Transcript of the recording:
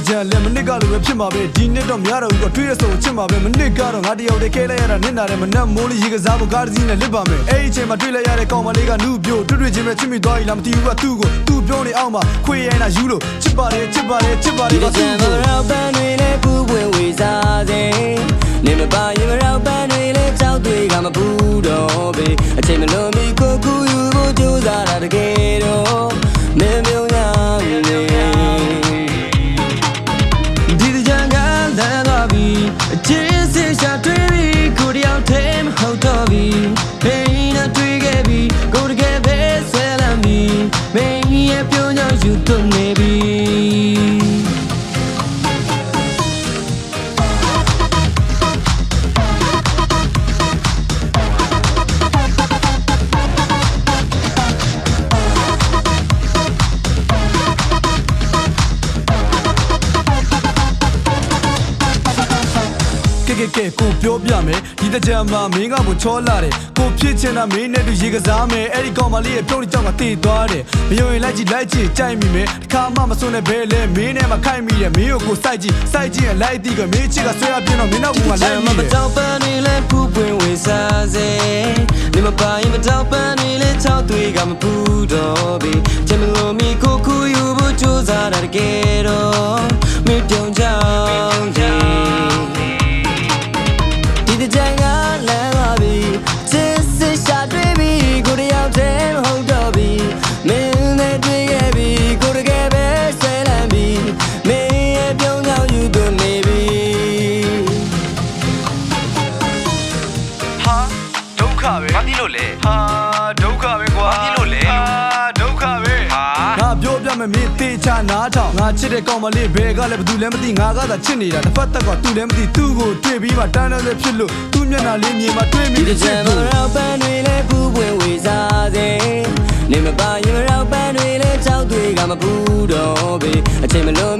တကြံလဲမနစ်ကလိုပဲဖြစ်မှာပဲဒီနှစ်တော့များတော့ဘူးအတွေ့ရဆုံးချစ်မှာပဲမနစ်ကတော့ငါတယောက်တည်းခဲလိုက်ရတာနစ်နာတယ်မနက်မိုးလေးရေကစားဖို့ကားတစ်စီးနဲ့လစ်ပါမယ်အဲ့ဒီအချိန်မှာတွေ့လိုက်ရတဲ့ကောင်မလေးကနုပြိုတွေ့တွေ့ချင်းပဲချစ်မိသွားပြီလားမသိဘူးကသူ့ကိုသူ့ပြောနေအောင်မှာခွေရိုင်းတာယူလို့ချစ်ပါတယ်ချစ်ပါတယ်ချစ်ပါတဒီယ်ကကကြံသူ့မကိုရောက်ပန်းတွေလည်းပူပွင့်ဝေစားစေနေမပါရင်မရောက်ပန်းတွေလည်းကြောက်တွေကမပူတော့ ပြီဘယ်နဲ့တွေ့ခဲ့ပြီကိုတကယ်ပဲဆွဲလမ်းပြီမင်းရဲ့ပြုံးကြောင့်ယူသွနေ ကဲကဲကဲကိုပြောပြမယ်ဒီတကြံမှာမင်းကဘချောလာတယ်ကိုဖြစ်ချင်တာမင်းနဲ့တူရေကစားမယ်အဲ့ဒီကောင်မလေးရဲ့ပြုံးလေးကြောင့်ကတည်သွားတယ်မယုံရင်လိုက်ကြည့်လိုက်ကြည့်ကြိုက်မိမယ်တစ်ခါမှမစွန်းနဲ့ဘဲလဲမင်းနဲ့မခိုက်မိတယ်မင်းကိုကိုစိုက်ကြည့်စိုက်ကြည့်ရင်လိုက်တီးကမင်းချစ်ကဆွဲရပြင်းတော့မင်းနောက်ကလလမ်းမ်းမမမမတောတောက်က်ပန်းနေလဲဖူးပွင့်ဝေစားစေနေမပါရင်မတောက်ပန်းနေလဲချောက်တွေကမပူ ဟာဒုက္ခပဲကွာဘာဖြစ်လို့လဲလို့ဟာဒုက္ခပဲဟာငါပြောပြမယ်မင်းတေချာနားထောင်ငါချစ်တဲ့ကောင်မလေးဘယ်ကလဲဘသူလဲမသိငါကသာချစ်နေတာတစ်ဖက်သက်ကသူလည်းမသိသူ့ကိုတွေ့ပြီးမှတန်းတန်းလေးဖြစ်လို့သူ့မျက်နှာလေးမြင်မှတွေ့မိဒီတဲ့တချကြံစ်မကိုရောက်ပန်းတွေလဲပူပွင့်ဝေစားစေနေမပါရင်မရောက်ပန်းတွေလဲကြောက်တွေကမပူတော့ပေအချိန်မလွန်မီ